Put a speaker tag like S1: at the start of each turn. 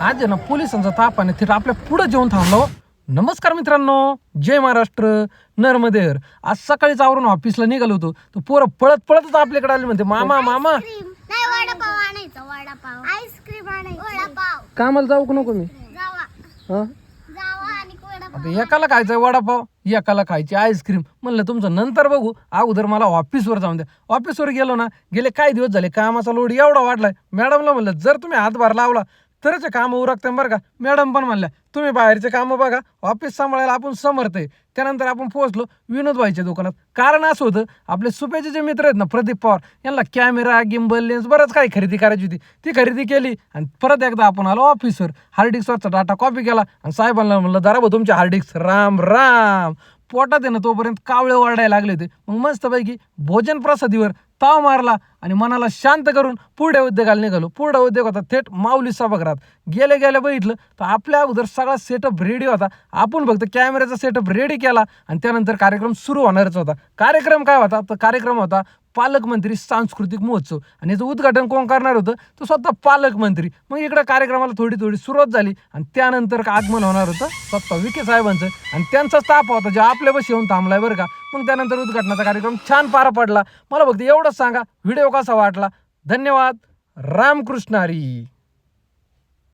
S1: आज आहे ना पोलिसांचा ताप आणि थिट आपल्या पुढे जेवण थांबलो नमस्कार मित्रांनो जय महाराष्ट्र नर्मदेर आज सकाळीच आवरून ऑफिसला निघालो होतो. तर पोरं पळत पळतच आपल्याकडे आले म्हणते मामा मामा.
S2: नाही वडापाव आणायचा वडापाव. आईस्क्रीम आणायची. वडापाव.
S1: कामाला जाऊ का नको मी?
S2: जावा.
S1: हा?
S2: जावा आणि वडापाव.
S1: आता एकाला खायचं वडापाव एकाला खायची आईस्क्रीम म्हणलं तुमचं नंतर बघू. अगोदर मला ऑफिसवर जाऊन द्या. ऑफिसवर गेलो ना गेले काही दिवस झाले कामाचा लोड एवढा वाढलाय. मॅडमला म्हणलं जर तुम्ही हातभार लावला तरच हे कामं उरकते बरं का. मॅडम पण म्हणल्या तुम्ही बाहेरचे कामं बघा ऑफिस सांभाळायला आपण समर्थ आहे. त्यानंतर आपण पोहोचलो विनोद व्हायच्या दुकानात. कारण असं होतं आपले सुपेचे जे मित्र आहेत ना प्रदीप पवार यांना कॅमेरा गिम्बल लेन्स बरंच काही खरेदी करायची होती. ती खरेदी केली आणि परत एकदा आपण आलो ऑफिसवर. हार्ड डिस्कवरचा डाटा कॉपी केला आणि साहेबांना म्हणलं जरा भाऊ तुमचे हार्ड डिस्क राम राम. पोटात आहे ना तोपर्यंत कावळे ओरडायला लागले होते. मग मस्तपैकी भोजन प्रसादीवर ताव मारला आणि मनाला शांत करून पुढे उद्योगाला निघालो. पुढे उद्योग होता थेट माऊली सभागृहात. गेले गेले बघितलं तर आपल्या अगोदर सगळा सेटअप रेडी होता. आपण फक्त कॅमेऱ्याचा सेटअप रेडी केला आणि त्यानंतर कार्यक्रम सुरू होणारच होता. कार्यक्रम काय होता? तर कार्यक्रम होता पालकमंत्री सांस्कृतिक महोत्सव. आणि याचं उद्घाटन कोण करणार होतं? तर स्वतः पालकमंत्री. मग इकडं कार्यक्रमाला थोडी थोडी सुरुवात झाली आणि त्यानंतर आगमन होणार होतं? स्वतः विखे साहेबांचं. आणि त्यांचाच ताप होता जे आपल्या बस येऊन थांबलाय बरं का. मग त्यानंतर उद्घाटनाचा कार्यक्रम छान पार पडला. मला फक्त एवढंच सांगा व्हिडिओ कसा वाटला? धन्यवाद. रामकृष्ण हरी.